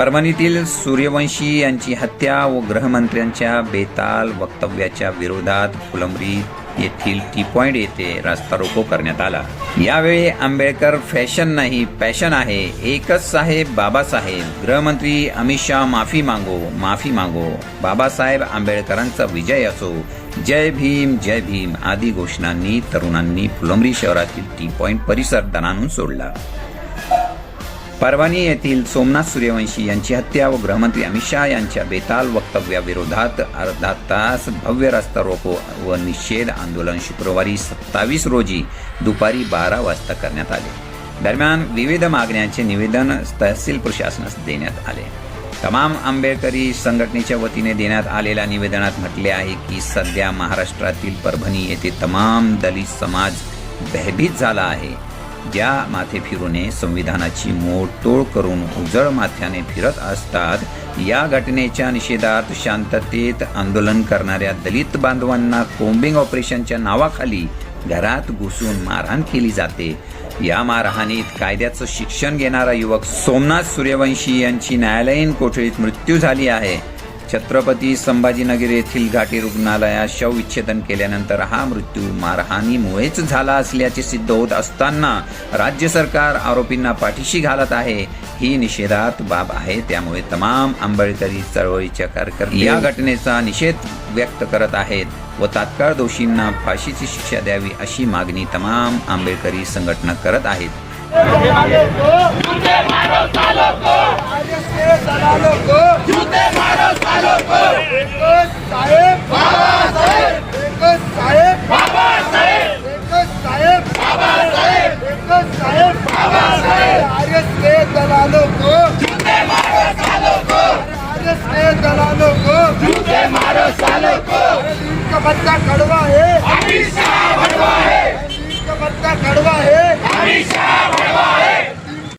परभणीतील सूर्यवंशी यांची हत्या व गृहमंत्र्यांच्या बेताल वक्तव्याच्या विरोधात फुलंब्री येथील टी पॉइंट येथे रास्ता रोको करण्यात आला. यावेळी आंबेडकर फॅशन नाही पॅशन आहे. एकच साहेब बाबासाहेब. गृहमंत्री अमित शहा माफी मागो माफी मागो. बाबासाहेब आंबेडकरांचा विजय असो. जय भीम जय भीम आदी घोषणांनी तरुणांनी फुलंब्री शहरातील टी पॉइंट परिसर दणानून सोडला. परभणी येथील सोमनाथ सूर्यवंशी यांची हत्या व गृहमंत्री अमित शहा यांच्या बेताल वक्तव्याविरोधात अर्धा तास भव्य रस्ता रोको व निषेध आंदोलन शुक्रवारी सत्तावीस रोजी दुपारी बारा वाजता करण्यात आले. दरम्यान विविध मागण्यांचे निवेदन तहसील प्रशासनास देण्यात आले. तमाम आंबेडकरी संघटनेच्या वतीने देण्यात आलेल्या निवेदनात म्हटले आहे की सध्या महाराष्ट्रातील परभणी येथे तमाम दलित समाज भयभीत झाला आहे. ज्या माथे फिरूने संविधानाची मोडतोड करून उजळ माथ्याने फिरत असतात या घटनेच्या निषेधात शांततेत आंदोलन करणाऱ्या दलित बांधवांना कोम्बिंग ऑपरेशनच्या नावाखाली घरात घुसून मारहाण केली जाते. या मारहाणीत कायद्याचं शिक्षण घेणारा युवक सोमनाथ सूर्यवंशी यांची न्यायालयीन कोठडीत मृत्यू झाली आहे. छत्रपती संभाजीनगर येथील घाटी रुग्णालयात शवविच्छेदन केल्यानंतर हा मृत्यू मारहाणीमुळेच झाला असल्याचे सिद्ध होत असताना राज्य सरकार आरोपींना पाठीशी घालत आहे. ही निषेधात बाब आहे. त्यामुळे तमाम आंबेडकरी चळवळीच्या कार्यकर्ते या घटनेचा निषेध व्यक्त करत आहेत व तात्काळ दोषींना फाशीची शिक्षा द्यावी अशी मागणी तमाम आंबेडकरी संघटना करत आहेत जूते मारो सालों को एकच साहेब बाबा साहेब एकच साहेब बाबा साहेब एकच साहेब बाबा साहेब एकच साहेब बाबा आर्यस के दलालों को जूते मारो सालों को। आर्यस के दलालों को जूते मारो सालों को। का बच्चा कड़वा है।